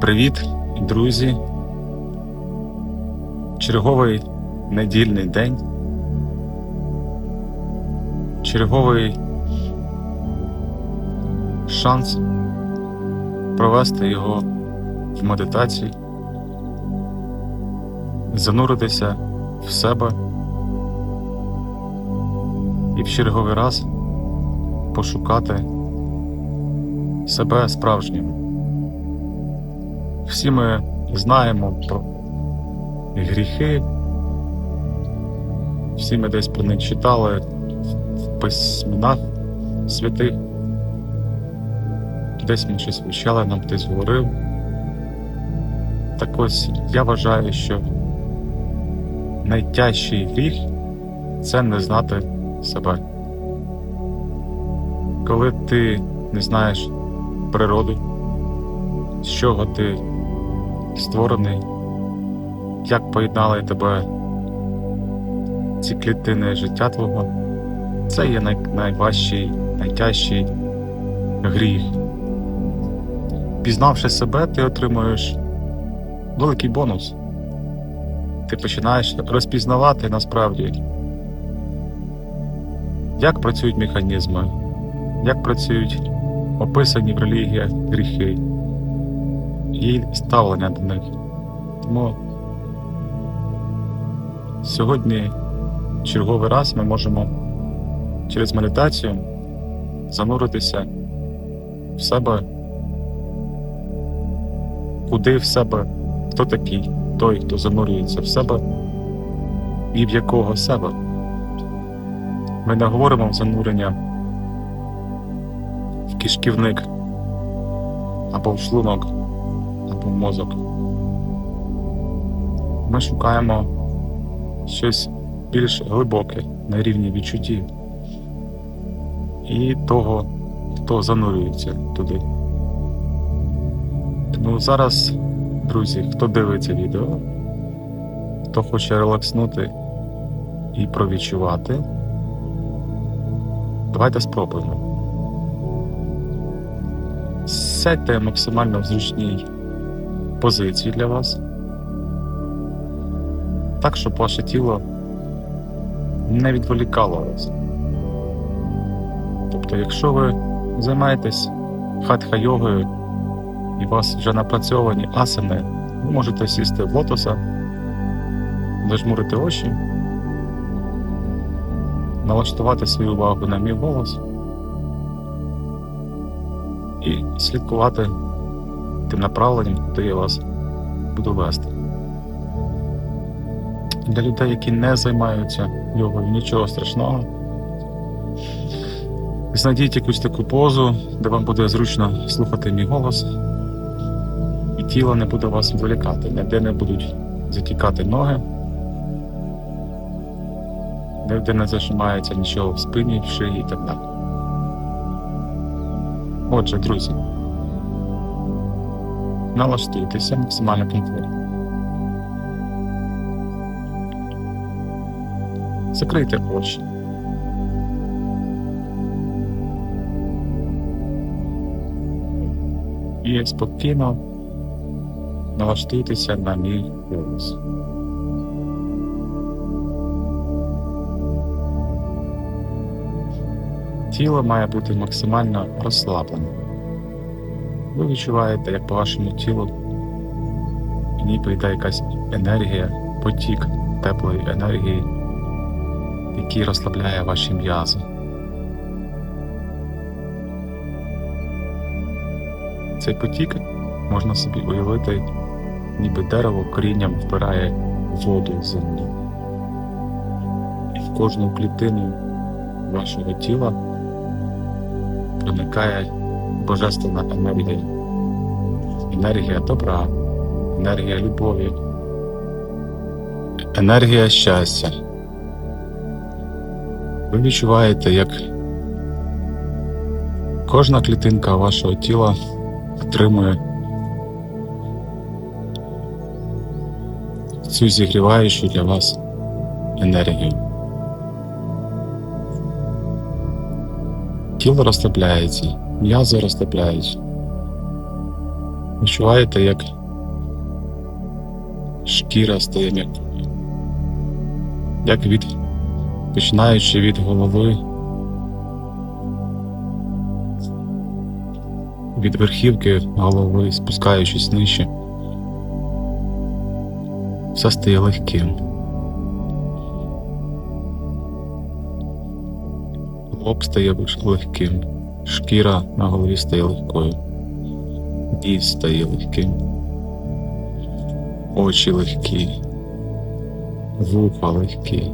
Привіт, друзі! Черговий недільний день. Черговий шанс провести його в медитації, зануритися в себе і в черговий раз пошукати себе справжнього. Всі ми знаємо про гріхи, всі ми десь про них читали в письмінах святих, десь ми щось вивчали, нам хтось говорив. Так ось я вважаю, що найтяжчий гріх це не знати себе. Коли ти не знаєш природу, з чого ти створений, як поєднали тебе ці клітини життя твого, це є най- найважчий, найтяжчий гріх. Пізнавши себе, ти отримуєш великий бонус. Ти починаєш розпізнавати насправді, як працюють механізми, як працюють описані в релігіях гріхи і ставлення до них. Тому сьогодні черговий раз ми можемо через медитацію зануритися в себе, куди в себе, хто такий, той, хто занурюється в себе і в якого себе. Ми не говоримо в занурення в кишківник або в шлунок, або мозок. Ми шукаємо щось більш глибоке на рівні відчуттів і того, хто занурюється туди. Тому зараз, друзі, хто дивиться відео, хто хоче релакснути і провідчувати, давайте спробуємо. Сядьте максимально в зручній позиції для вас, так, щоб ваше тіло не відволікало вас. Тобто, якщо ви займаєтесь хатха-йогою і у вас вже напрацьовані асани, ви можете сісти в лотоса, зажмурити очі, налаштувати свою увагу на мій голос і слідкувати тим направленням, куди я вас буду вести. Для людей, які не займаються йогою, нічого страшного. Знайдіть якусь таку позу, де вам буде зручно слухати мій голос, і тіло не буде вас відволікати, ніде не будуть затікати ноги, ніде не зажимається нічого в спині, в шиї і так далі. Отже, друзі, налаштуйтеся максимально комфортно. Закрийте очі. І спокійно налаштуйтеся на мій голос. Тіло має бути максимально розслаблене. Ви відчуваєте, як по вашому тілу ніби йде якась енергія, потік теплої енергії, який розслабляє ваші м'язи. Цей потік можна собі уявити, ніби дерево корінням вбирає воду з землі. І в кожну клітину вашого тіла проникає божественна енергія. Енергія добра, енергія любові, енергія щастя. Ви відчуваєте, як кожна клітинка вашого тіла отримує цю зігріваючу для вас енергію. Тіло розслабляється, м'язи розслабляються. Відчуваєте, як шкіра стає м'якою. Як від починаючи від голови, від верхівки голови, спускаючись нижче, все стає легким. Лоб стає легким, шкіра на голові стає легкою, ніс стає легким, очі легкі, вуха легкі,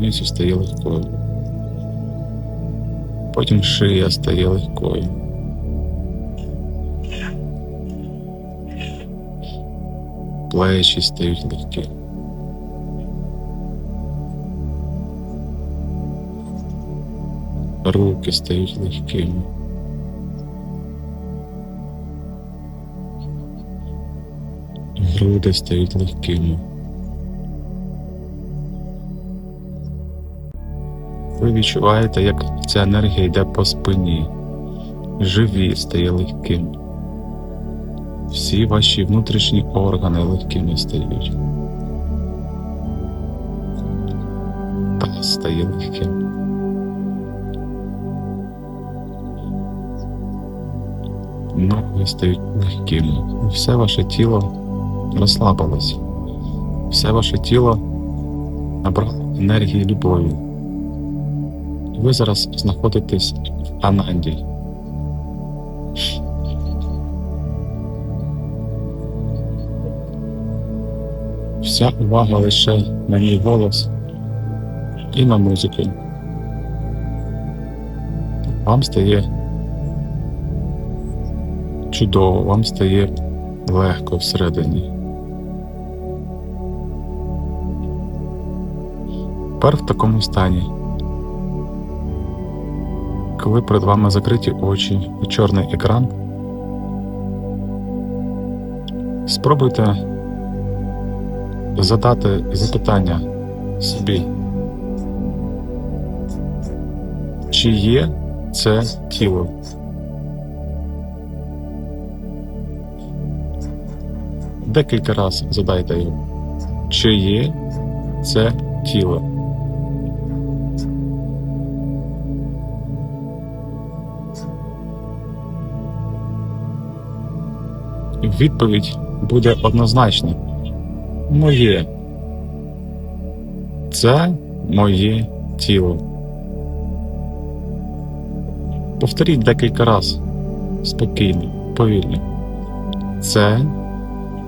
повністю стає легкою. Потім шия стає легкою. Плечі стають легкі. Руки стають легкими. Груди стають легкими. Ви відчуваєте, як ця енергія йде по спині. Живіт стає легким. Всі ваші внутрішні органи легкими стають. Таз стає легким. Ноги стають легкими. І все ваше тіло розслабилось. Все ваше тіло набрало енергії любові. І ви зараз знаходитесь в Ананді. Вся увага лише на мій голос і на музику. Вам стає чудово, вам стає легко всередині. Тепер в такому стані, коли перед вами закриті очі і чорний екран, спробуйте задати запитання собі, чи є це тіло? Декілька разів задайте його, чи є це тіло? Відповідь буде однозначна. Моє. Це моє тіло. Повторіть декілька разів. Спокійно, повільно. Це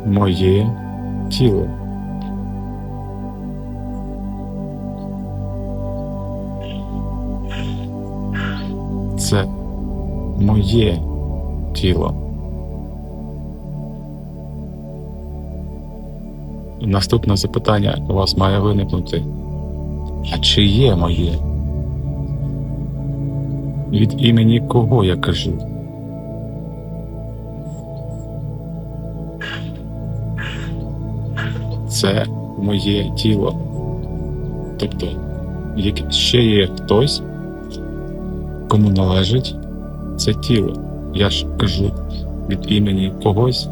моє тіло. Це моє тіло. Наступне запитання у вас має виникнути. А чи є моє? Від імені кого я кажу? Це моє тіло. Тобто, як ще є хтось, кому належить це тіло. Я ж кажу від імені когось.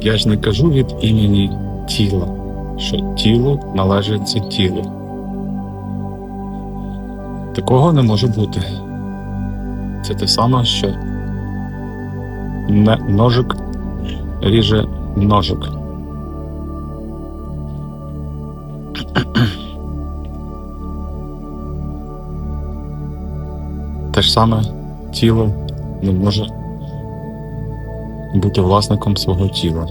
Я ж не кажу від імені тіла, що тілу належить це тіло. Такого не може бути. Це те саме, що ножик ріже ножик. Те ж саме тіло не може бути власником свого тіла.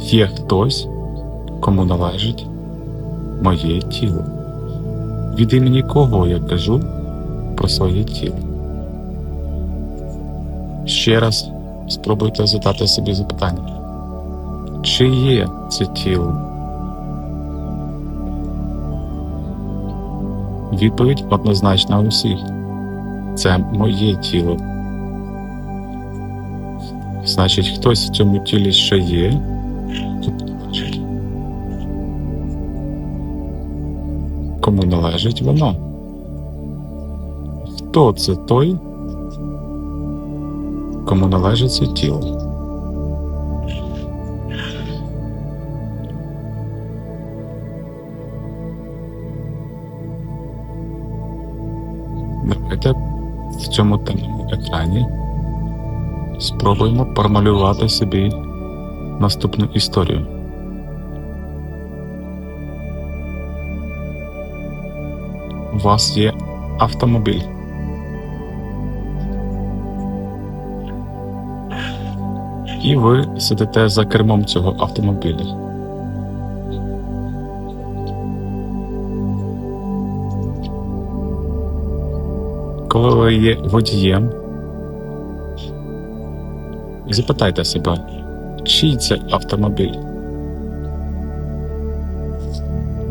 Є хтось, кому належить моє тіло. Від імені кого я кажу про своє тіло. Ще раз спробуйте задати собі запитання. Чи є це тіло? Відповідь однозначна у всіх. Це моє тіло. Значить, хтось в цьому тілі ще є. Кому належить воно? Хто це той, кому належить це тіло. Цьому темному екрані спробуємо промалювати собі наступну історію. У вас є автомобіль. І ви сидите за кермом цього автомобіля. Коли є водієм, запитайте себе, чий це автомобіль?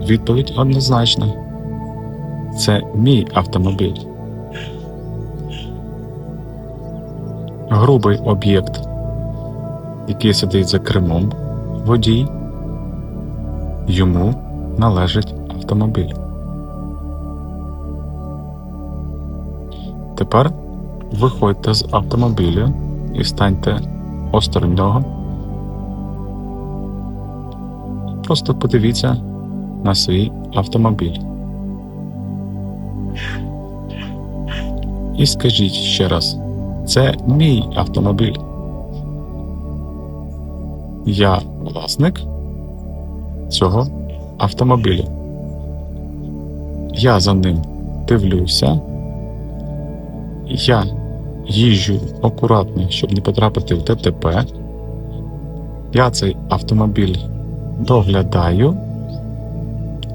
Відповідь однозначна. Це мій автомобіль. Грубий об'єкт, який сидить за кермом, водій, йому належить автомобіль. Тепер виходьте з автомобіля і станьте осторонь нього. Просто подивіться на свій автомобіль. І скажіть ще раз, це мій автомобіль. Я власник цього автомобіля. Я за ним дивлюся. Я їжджу акуратно, щоб не потрапити в ДТП. Я цей автомобіль доглядаю,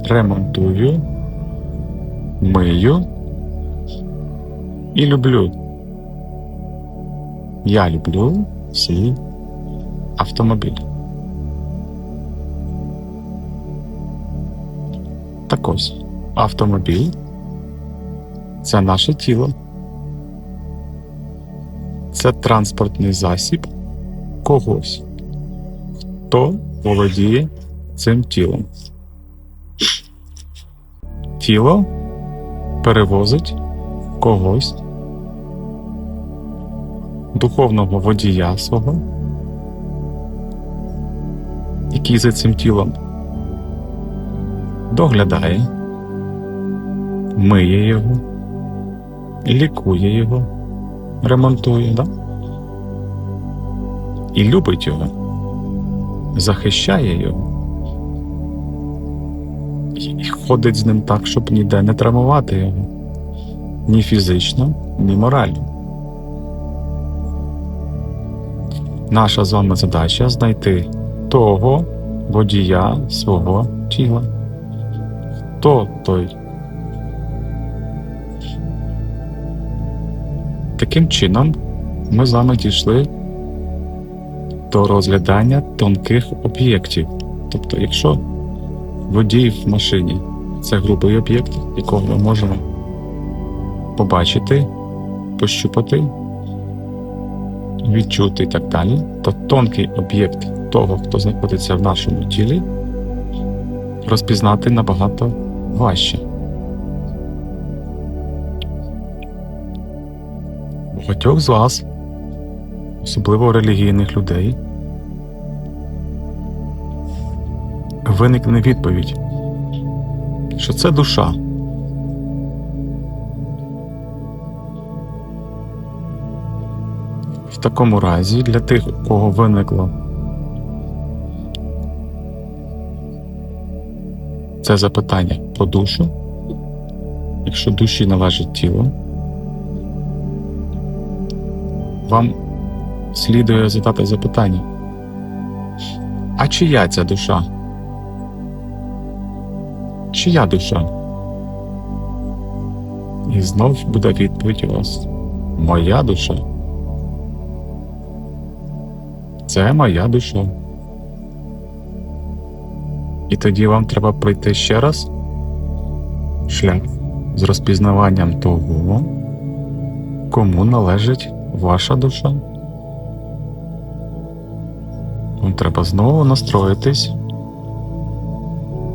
ремонтую, мию і люблю. Я люблю свій автомобіль. Так ось, автомобіль це наше тіло. Це транспортний засіб когось, хто володіє цим тілом. Тіло перевозить когось, духовного водія свого, який за цим тілом доглядає, миє його, лікує його ремонтує, да? і любить його, захищає його. І ходить з ним так, щоб ніде не травмувати його ні фізично, ні морально. Наша з вами задача знайти того водія свого тіла. Хто той Таким чином, ми з вами дійшли до розглядання тонких об'єктів. Тобто, якщо водій в машині це грубий об'єкт, якого ми можемо побачити, пощупати, відчути і так далі, то тонкий об'єкт того, хто знаходиться в нашому тілі, розпізнати набагато важче. Багатьох з вас, особливо релігійних людей, виникне відповідь, що це душа. В такому разі для тих, у кого виникло це запитання про душу, якщо душі належить тіло. Вам слідує задати запитання. А чия ця душа? Чия душа? І знов буде відповідь у вас. Моя душа. Це моя душа. І тоді вам треба пройти ще раз шлях з розпізнаванням того, кому належить ваша душа. Вам треба знову настроїтись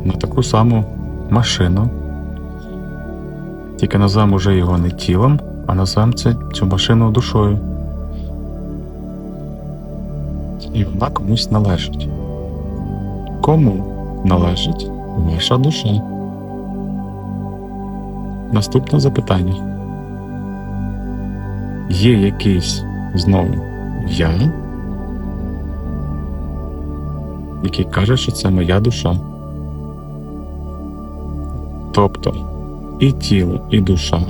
на таку саму машину. Тільки називаємо вже його не тілом, а називаємо це, цю машину душою. і вона комусь належить. Кому належить ваша душа? Наступне запитання. Є якийсь знову я, який каже, що це моя душа. Тобто і тіло, і душа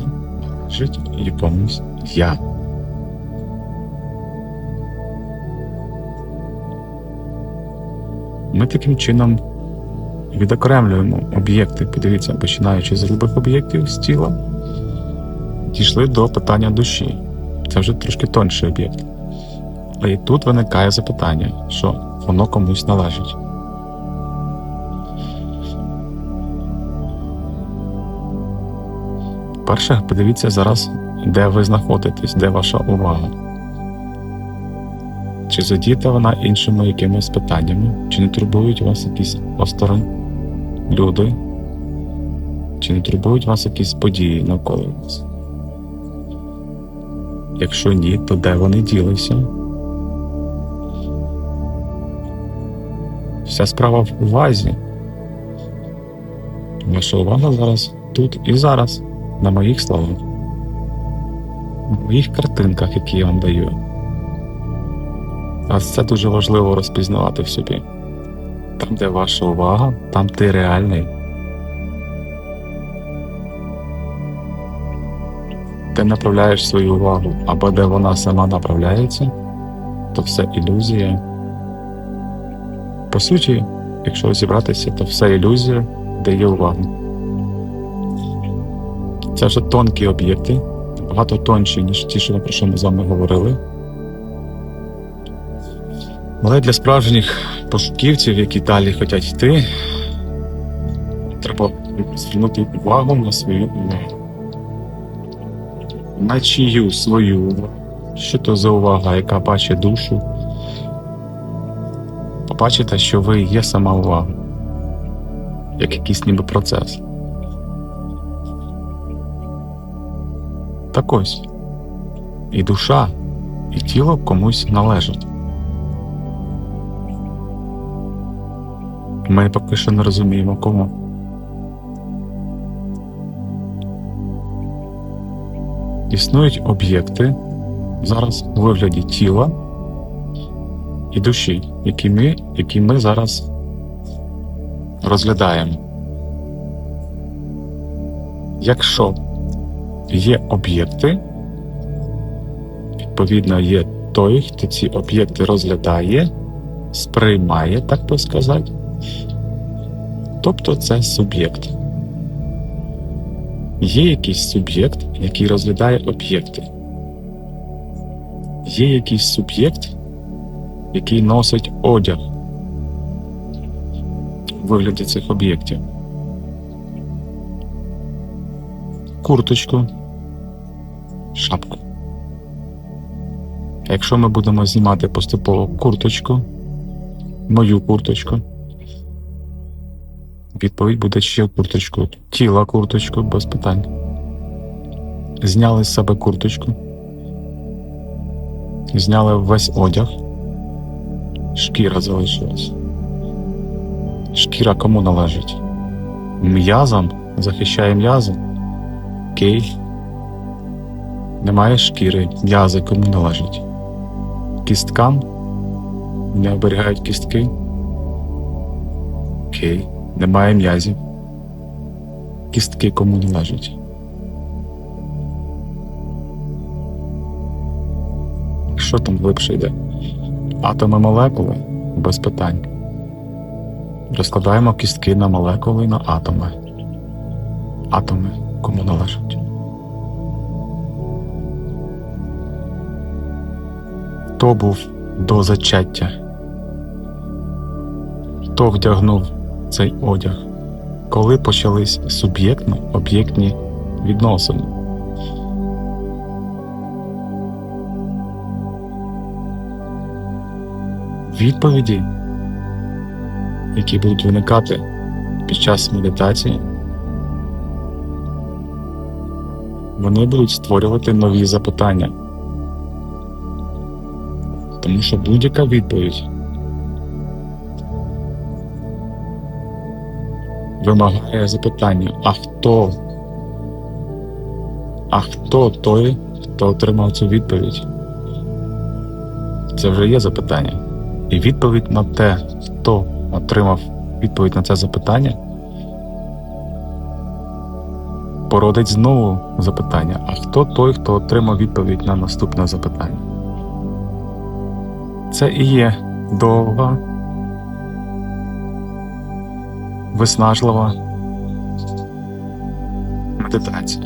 належить якомусь я. Ми таким чином відокремлюємо об'єкти, подивіться, починаючи з грубих об'єктів з тіла, дійшли до питання душі. Це вже трошки тонший об'єкт. Але і тут виникає запитання, що воно комусь належить. Перше, подивіться зараз, де ви знаходитесь, де ваша увага. Чи задіта вона іншими якимись питаннями, чи не турбують вас якісь осторонь люди, чи не турбують вас якісь події навколо вас? Якщо ні, то де вони ділися? Вся справа в увазі. Ваша увага зараз тут і зараз, на моїх словах, на моїх картинках, які я вам даю. А це дуже важливо розпізнавати в собі. Там, де ваша увага, там ти реальний. Ти направляєш свою увагу, або де вона сама направляється, то все ілюзія. По суті, якщо розібратися, то все ілюзія дає увагу. Це вже тонкі об'єкти, багато тонші, ніж ті, що про що ми з вами говорили. Але для справжніх пошуківців, які далі хочуть йти, треба звернути увагу на свою увагу. На чию свою. Що то за увага, яка бачить душу? Побачите, що ви є сама увага, як якийсь ніби процес. Так ось, і душа, і тіло комусь належать. Ми поки що не розуміємо кому. Існують об'єкти зараз у вигляді тіла і душі, які ми, які ми зараз розглядаємо. Якщо є об'єкти, відповідно є той, хто ці об'єкти розглядає, сприймає, так би сказати. Тобто це суб'єкт. Є якийсь суб'єкт, який розглядає об'єкти. Є якийсь суб'єкт, який носить одяг у вигляді цих об'єктів. Курточку, шапку. Якщо ми будемо знімати поступово курточку, мою курточку, Відповідь буде ще курточку. Тіла курточку без питань. Зняли з себе курточку. Зняли весь одяг. Шкіра залишилась. Шкіра кому належить? М'язам захищає м'язи. Окей. Немає шкіри, м'язи кому належать. Кісткам не оберігають кістки. Окей. Немає м'язів. Кістки кому належать. Що там глибше йде? Атоми молекули без питань. Розкладаємо кістки на молекули і на атоми. Атоми кому належать. Хто був до зачаття? Хто вдягнув цей одяг, коли почались суб'єктно-об'єктні відносини. Відповіді, які будуть виникати під час медитації, вони будуть створювати нові запитання. Тому що будь-яка відповідь вимагає запитання: а хто? А хто той, хто отримав цю відповідь? Це вже є запитання. І відповідь на те, хто отримав відповідь на це запитання, породить знову запитання: а хто той, хто отримав відповідь на наступне запитання? Це і є довга, виснажлива медитація.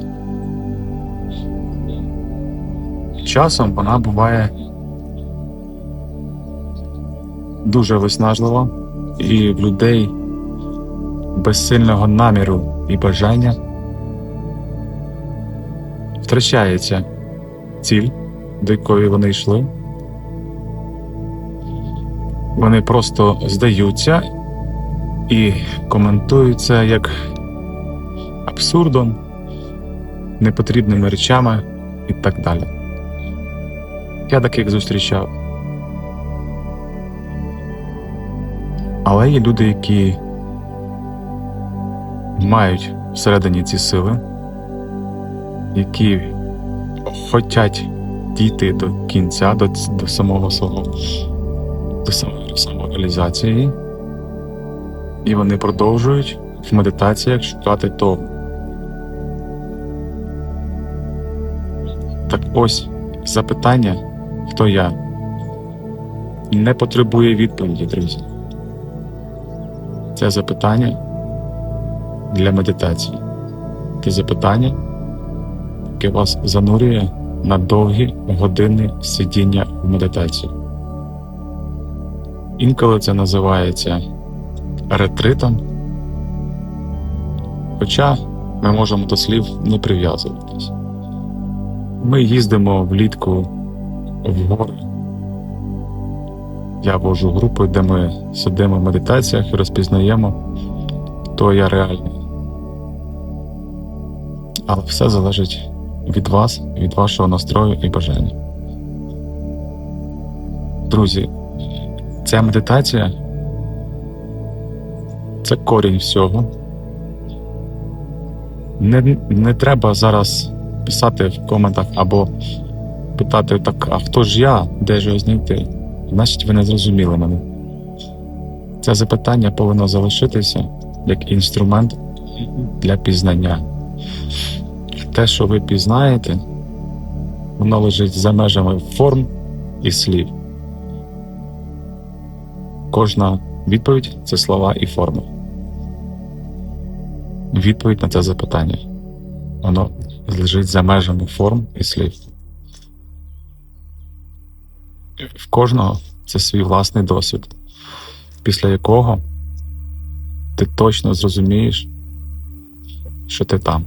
Часом вона буває дуже виснажлива, і в людей без сильного наміру і бажання втрачається ціль, до якої вони йшли. Вони просто здаються і коментують це як абсурдом, непотрібними речами і так далі. Я таких зустрічав. Але є люди, які мають всередині ці сили, які хочуть дійти до кінця, до, до самого свого, до самої самореалізації, і вони продовжують в медитаціях шукати того. Так ось запитання, хто я, не потребує відповіді, друзі. Це запитання для медитації. Це запитання, яке вас занурює на довгі години сидіння в медитації. Інколи це називається ретритом, хоча ми можемо до слів не прив'язуватись. Ми їздимо влітку в гори. Я вожу групу, де ми сидимо в медитаціях і розпізнаємо, хто я реальний. Але все залежить від вас, від вашого настрою і бажання. Друзі, ця медитація це корінь всього. Не, не треба зараз писати в коментах або питати, так, а хто ж я, де ж його знайти? Значить, ви не зрозуміли мене. Це запитання повинно залишитися як інструмент для пізнання. Те, що ви пізнаєте, воно лежить за межами форм і слів. Кожна відповідь це слова і форми. Відповідь на це запитання. Воно лежить за межами форм і слів. В кожного це свій власний досвід, після якого ти точно зрозумієш, що ти там.